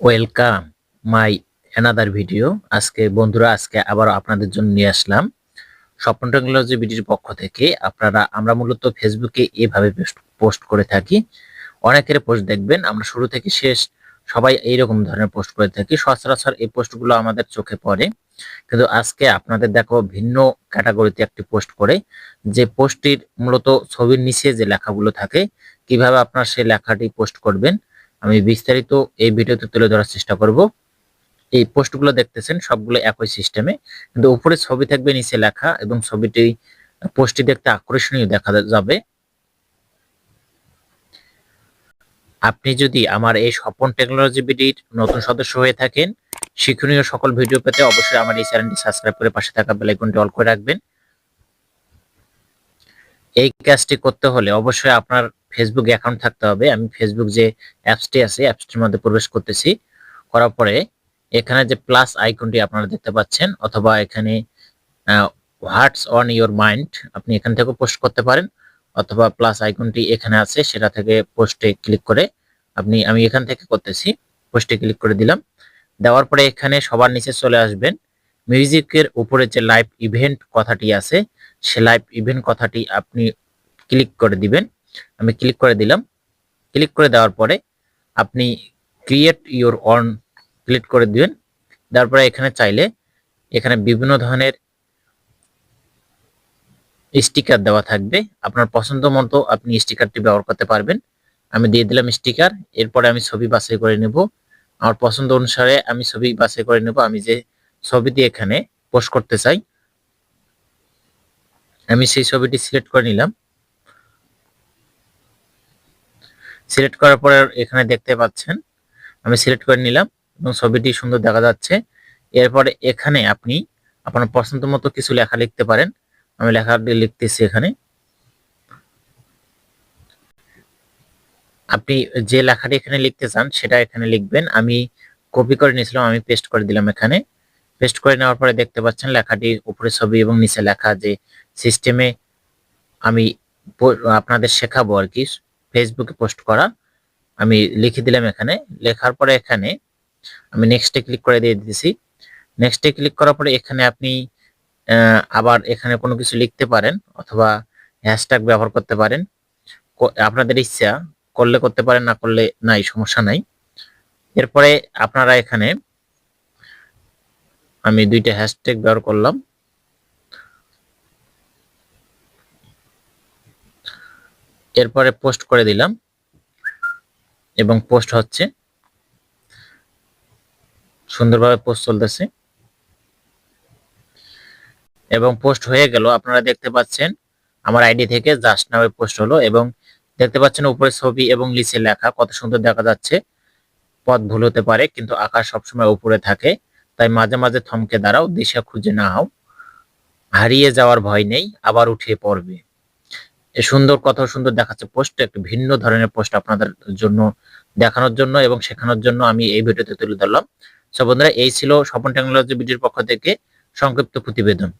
Welcome my another video আজকে বন্ধুরা, আজকে আবার আপনাদের জন্য নিয়ে আসলাম স্বপ্ন টেকনোলজি ভিডিওর পক্ষ থেকে। আপনারা, আমরা মূলত ফেসবুকে এভাবে পোস্ট করে থাকি। অনেকের পোস্ট দেখবেন, আমরা শুরু থেকে শেষ সবাই এইরকম ধরনের পোস্ট করে থাকি। সচরাচর এই পোস্টগুলো আমাদের চোখে পড়ে। কিন্তু আজকে আপনাদের দেখো ভিন্ন ক্যাটাগরিতে একটি পোস্ট করে, যে পোস্টটির মূলত ছবির নিচে যে লেখাগুলো থাকে, কীভাবে আপনার সেই লেখাটি পোস্ট করবেন আমি বিস্তারিত এই ভিডিওতে তুলে ধরার চেষ্টা করব। এই পোস্টগুলো দেখতেছেন, সবগুলো একই সিস্টেমে। কিন্তু উপরে ছবি থাকবে, নিচে লেখা এবং ছবিটি, পোস্টটি দেখতে আকর্ষণীয় দেখা যাবে। আপনি যদি আমার এই স্বপন টেকনোলজি বিডির নতুন সদস্য হয়ে থাকেন, শিক্ষণীয় সকল ভিডিও পেতে অবশ্যই আমার এই চ্যানেলটি সাবস্ক্রাইব করে পাশে থাকা বেল আইকনটি অল করে রাখবেন। এই কাজটি করতে হলে অবশ্যই আপনার ফেসবুক অ্যাকাউন্ট থাকতে হবে। আমি ফেসবুক যে অ্যাপসটি আছে অ্যাপসটির মধ্যে প্রবেশ করতেছি। করার পরে এখানে যে প্লাস আইকনটি আপনারা দেখতে পাচ্ছেন, অথবা এখানে হোয়াটস অন ইওর মাইন্ড আপনি এখান থেকে পোস্ট করতে পারেন, অথবা প্লাস আইকনটি এখানে আছে, সেটা থেকে পোস্টে ক্লিক করে আপনি, আমি এখান থেকে করতেছি পোস্টে ক্লিক করে দিলাম। দেওয়ার পরে এখানে সবার নিচে চলে আসবেন। মিউজিকের উপরে যে লাইভ ইভেন্ট কথাটি আছে সে লাইভ ইভেন্ট কথাটি আপনি ক্লিক করে দিবেন। আমি ক্লিক করে দিলাম। ক্লিক করে দেওয়ার পরে আপনি ক্রিয়েট ইউর অন ক্লিক করে দিবেন। দেওয়ার পরে এখানে চাইলে এখানে বিভিন্ন ধরনের স্টিকার দেওয়া থাকবে। আপনার পছন্দ মতো আপনি স্টিকারটি ব্যবহার করতে পারবেন। আমি দিয়ে দিলাম স্টিকার এরপরে আমি ছবি বাছাই করে নেব। আমার পছন্দ অনুসারে আমি ছবি বাছাই করে নেব। আমি যে ছবিটি এখানে পোস্ট করতে চাই আমি সেই ছবিটি সিলেক্ট করে নিলাম। সিলেক্ট করার পরে এখানে দেখতে পাচ্ছেন, আমি সিলেক্ট করে নিলাম এবং ছবিটি সুন্দর দেখা যাচ্ছে। এরপরে এখানে আপনি আপনার পছন্দ মতো কিছু লেখা লিখতে পারেন। আমি লেখাটি লিখতেছি এখানে। আপনি যে লেখাটি এখানে লিখতে চান সেটা এখানে লিখবেন। আমি কপি করে নিয়েছিলাম, আমি পেস্ট করে দিলাম এখানে। পেস্ট করে নেওয়ার পরে দেখতে পাচ্ছেন লেখাটি উপরে ছবি এবং নিচে লেখা যে সিস্টেমে আমি আপনাদের শেখাবো আর কি ফেসবুকে পোস্ট করা। আমি লিখে দিলাম এখানে। লেখার পরে এখানে আমি নেক্সটে ক্লিক করে দিয়ে দিতেছি। নেক্সটে ক্লিক করার পরে এখানে আপনি আবার এখানে কোনো কিছু লিখতে পারেন অথবা হ্যাশট্যাগ ব্যবহার করতে পারেন। আপনাদের ইচ্ছা, করলে করতে পারেন, না করলে নাই, সমস্যা নাই। এরপরে আপনারা এখানে আমি দুইটা হ্যাশট্যাগ ব্যবহার করলাম। এরপরে পোস্ট করে দিলাম। এবং পোস্ট হচ্ছে, সুন্দরভাবে পোস্ট চলতেছে। এবং পোস্ট হয়ে গেল, আপনারা দেখতে পাচ্ছেন, আমার আইডি থেকে জাস্ট নামে পোস্ট হলো। এবং দেখতে পাচ্ছেন উপরে ছবি এবং নিচে লেখা, কত সুন্দর দেখা যাচ্ছে। পথ ভুল হতে পারে, কিন্তু আকাশ সবসময় উপরে থাকে। তাই মাঝে মাঝে থমকে দাঁড়াও, দিশা খুঁজে না হও হারিয়ে যাওয়ার ভয় নেই, আবার উঠে পড়বে। এ সুন্দর কথা সুন্দর দেখাচ্ছে পোস্ট, একটু ভিন্ন ধরনের পোস্ট আপনাদের জন্য দেখানোর জন্য এবং শেখানোর জন্য আমি এই ভিডিওতে তুলে ধরলাম। সব বন্ধুরা, এই ছিল স্বপন টেকনোলজি ভিডিওর পক্ষ থেকে সংক্ষিপ্ত প্রতিবেদন।